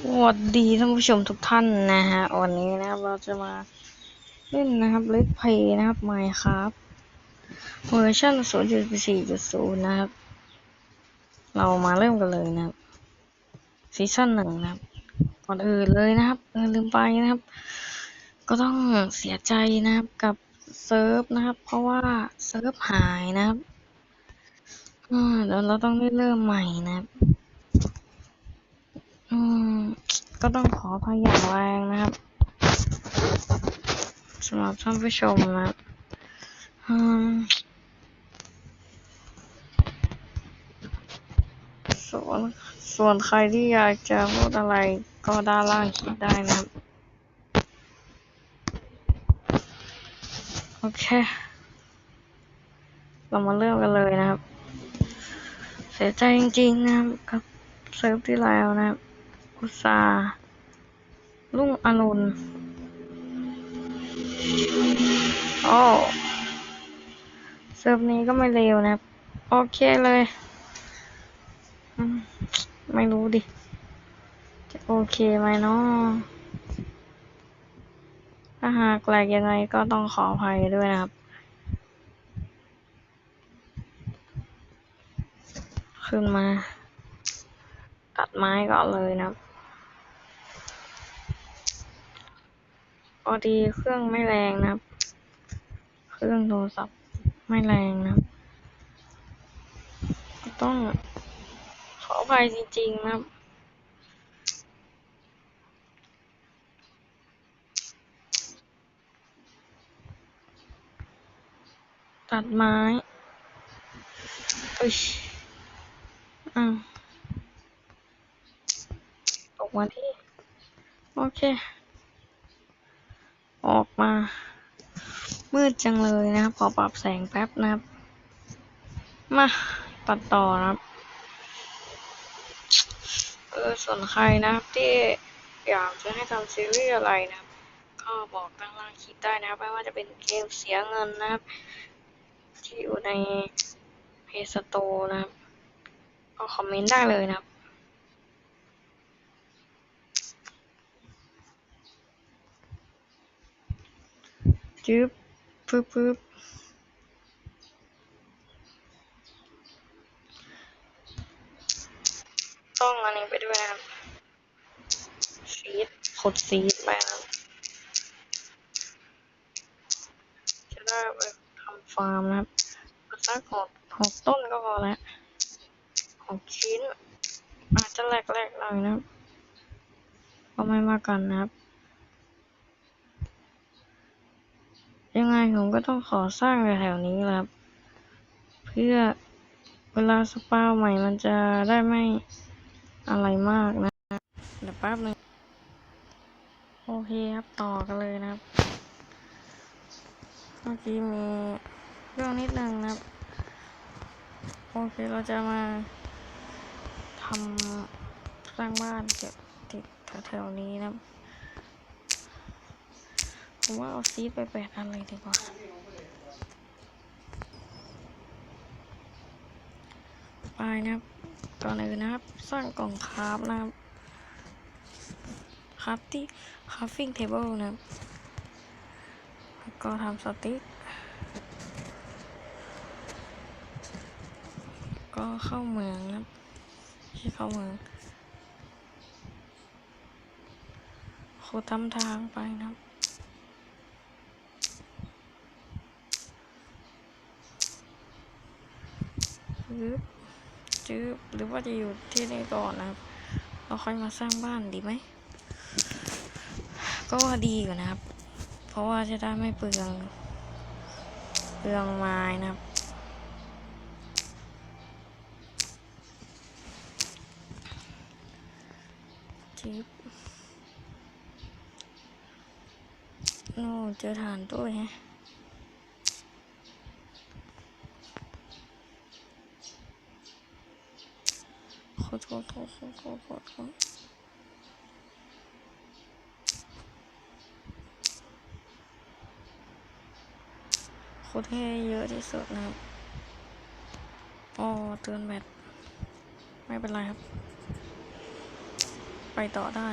สวัสดีท่านผู้ชมทุกท่านนะฮะ วันนี้นะครับเราจะมาเล่นนะครับเล t เพย์นะครับใหม่ครับเวอร์ชัน0.4.0 นะครับ เรามาเริ่มกันเลยนะครับซีซั่นหนึ่งนะครับ ก่อนอื่นเลยนะครับเออลืมไปนะครับ ก็ต้องเสียใจนะครับกับเซิร์ฟนะครับ เพราะว่าเซิร์ฟหายนะครับเดี๋ยวเราต้องได้เริ่มใหม่นะครับ อืม ก็ต้องขออภัยอย่างแรงนะครับสำหรับท่านผู้ชมนะครับอืมส่วนส่วนใครที่อยากจะพูดอะไรก็ด้านล่างคิดได้นะครับ โอเค เรามาเริ่มกันเลยนะครับ เสียใจจริงๆนะครับกับเซิร์ฟที่แล้วนะครับ อุตสารุ่งอรุณโอ้เซิร์ฟนี้ก็ไม่เลวนะครับโอเคเลย ไม่รู้ดิ จะโอเคไหมเนาะถ้าหากแหลกยังไงก็ต้องขออภัยด้วยนะครับ ขึ้นมา ตัดไม้ก่อนเลยนะครับ พอดีเครื่องไม่แรงนะครับ เครื่องโทรศัพท์ไม่แรงนะครับ ต้องขออภัยจริงๆนะครับตัดไม้อุ้ยอ้าวตกมาที่ โอเค มา มืดจังเลยนะครับขอปรับแสงแป๊บนะครับ มาตัดต่อนะครับเออส่วนใครนะครับที่อยากจะให้ทำซีรีส์อะไรนะครับ ก็บอกด้านล่างคลิปได้นะครับ ไม่ว่าจะเป็นเกมเสียเงินนะครับ ที่อยู่ในเพจสโตนะครับก็คอมเมนต์ได้เลยนะครับ จึ๊บปึ๊บปึ๊บต้องอันนี้ไปด้วยนะครับซีดขดซีดไปนะครับจะได้ไปทำฟาร์มนะครับสักหกหกต้นก็พอแล้วหกชิ้น อาจจะแหลกๆหน่อยนะครับก็ไม่ว่ากันนะครับ ยังไงผมก็ต้องขอสร้างแถวๆนี้ครับ เพื่อเวลาสปาใหม่มันจะได้ไม่อะไรมากนะเดี๋ยวแป๊บนึงโอเคครับต่อกันเลยนะครับ เมื่อกี้มีเรื่องนิดนึงนะครับ โอเคเราจะมาทำสร้างบ้านเกี่ยวติดแถวๆนี้นะครับ ผมว่าเอาซีดไปแปดอันเลยดีกว่า ไปนะครับก่อนอื่นนะครับ สร้างกล่องคราฟนะครับคราฟที่คราฟฟิ้งเทเบิลนะครับแล้วก็ทำสติ๊กก็เข้าเมืองนะครับที่เข้าเมืองขุดทำทางไปนะครับ จืบจืบหรือว่าจะอยู่ที่นี่ก่อนนะครับเราค่อยมาสร้างบ้านดีไหม ก็ดีกว่านะครับ เพราะว่าจะได้ไม่เปลือง เปลืองไม้นะครับจิบโน่เจอฐานด้วยฮะ โทษโทษโทษขอโทษโคตรให้เยอะที่สุดนะครับอ๋อเตือนแบตไม่เป็นไรครับ ไปต่อได้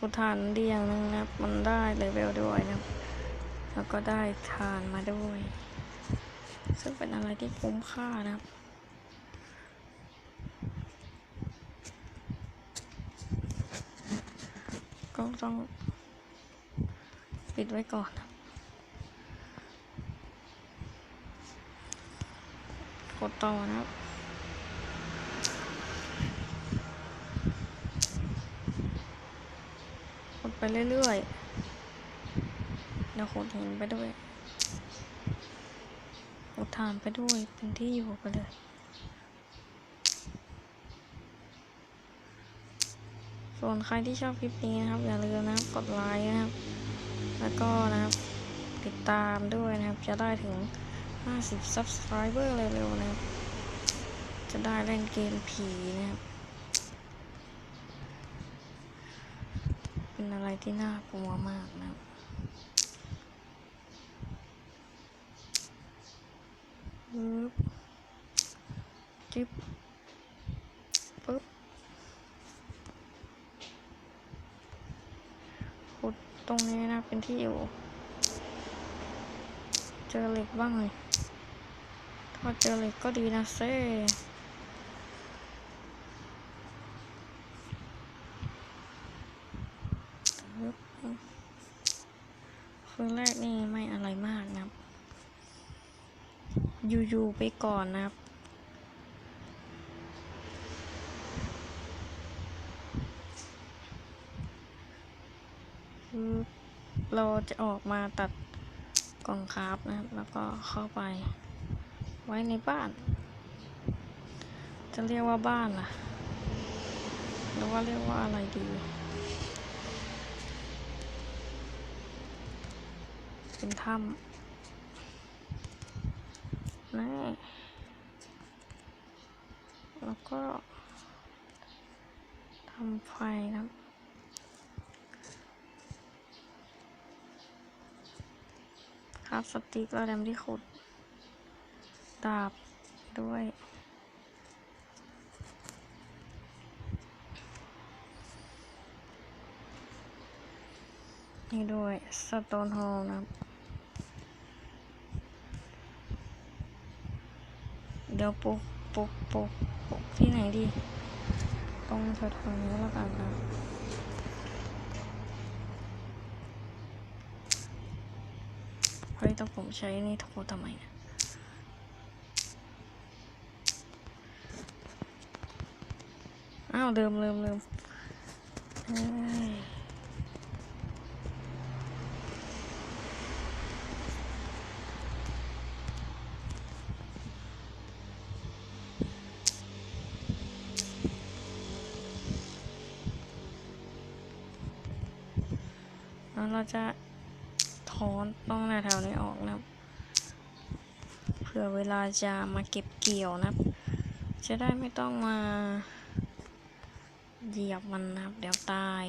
ขุดฐานเดียงนึงนะครับมันได้เลเวลด้วยนะแล้วก็ได้ฐานมาด้วย ซึ่งเป็นอะไรที่คุ้มค่านะครับก็ต้องปิดไว้ก่อนกดต่อนะครับ กด ไปเรื่อยๆเดี๋ยวขดหินไปด้วยกดฐานไปด้วยเป็นที่อยู่ไปเลยส่วนใครที่ชอบคลิปนี้นะครับ อย่าลืมนะครับกดไลค์นะครับ แล้วก็นะครับติดตามด้วยนะครับ จะได้ถึง 50 subscriber เร็วๆนะครับ จะได้เล่นเกมผีนะครับ เป็น อะไรที่น่ากลัวมากนะปึ๊บจิ๊บปึ๊บขุดตรงนี้นะเป็นที่อยู่ เจอเหล็กบ้างเลย ถ้าเจอเหล็กก็ดีนะเซ่ปึ๊บ คืนแรกนี่ไม่อะไรมากนะครับ อยู่ๆไปก่อนนะครับ เราจะออกมาตัดกล่องคราฟนะครับ แล้วก็เข้าไป ไว้ในบ้าน จะเรียกว่าบ้านล่ะหรือว่าเรียกว่าอะไรดี เป็นถ้ำนี่แล้วก็ทำไฟนะครับครับสติ๊กแล้วแรมที่ขุด ดาบด้วยนี่ด้วยสโตนฮอลนะครับ เดี๋ยวปลุกปลุกปลุกปลุกที่ไหนดี ตรงแถวๆนี้แล้วกันครับเฮ้ยแต่ผมใช้นี่โทรทำไมเนี่ยอ้าวเดิมเริ่มเริ่ม แล้วเราจะถอนต้องแถวนี้ออกนะครับ เผื่อเวลาจะมาเก็บเกี่ยวนะครับ จะได้ไม่ต้องมาเหยียบมันนะครับ เดี๋ยวตาย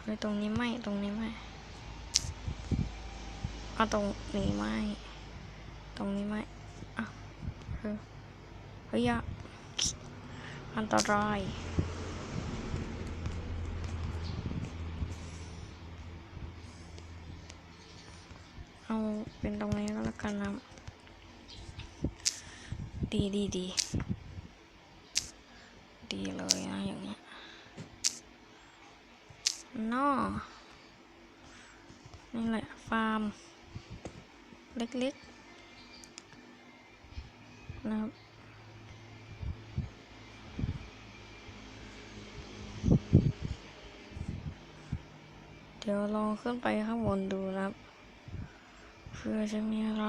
เฮ้ยตรงนี้ไม่ ตรงนี้ไม่ เอาตรงนี้ไม่ ตรงนี้ไม่อะเฮ้ยอะอันตรายเอาเป็นตรงนี้ก็แล้วกันนะ ดีดีดีเลยนะอย่างเงี้ยนอนี่แหละ ฟาร์ม เล็กๆ นะครับ เดี๋ยวลองขึ้นไปข้างบนดูนะครับ เพื่อจะมีอะไร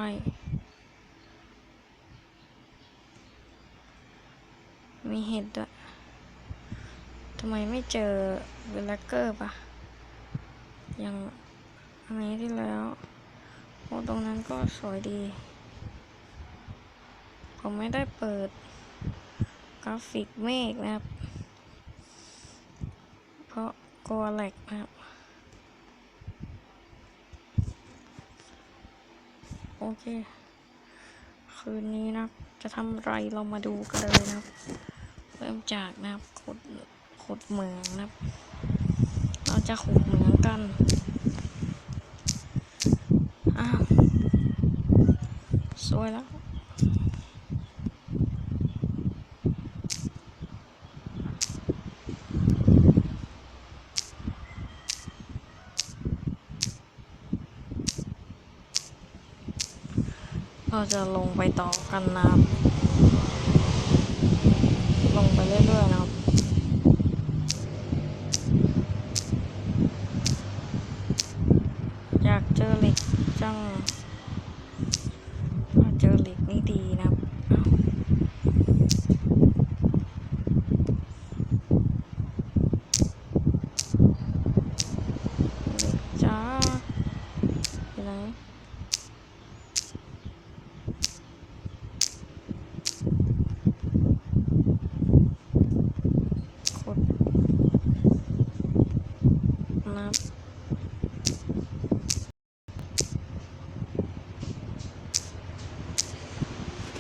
มีเห็ดด้วย ทำไมไม่เจอเวลเกอร์ปะอย่างอันนี้ที่แล้ว โอ้ตรงนั้นก็สวยดี ผมไม่ได้เปิด กราฟิกเมฆนะครับ เพราะกลัวแหลกนะครับ โอเค คืนนี้นะจะทำไรเรามาดูกันเลยนะครับ เริ่มจากนะครับขุดขุดเหมืองนะครับ เราจะขุดเหมืองกัน อ้าว ส วยแล้วเราจะลงไปต่อกันนะครับลงไปเรื่อยๆนะครับ อยากเจอเหล็กจังถ้าเจอเหล็กนี่ดีนะครับอ้าวเหล็กจ้าอยู่ไหน ขุดนับ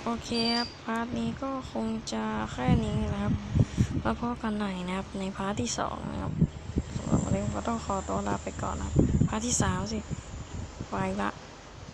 โอเคครับพาร์ทนี้ก็คงจะแค่นี้นะครับแล้วพบกันใหม่นะครับ ในพาร์ทที่สองนะครับสำหรับวันนี้ผมก็ต้องขอตัวลาไปก่อนนะพาร์ทที่สามสิไปละ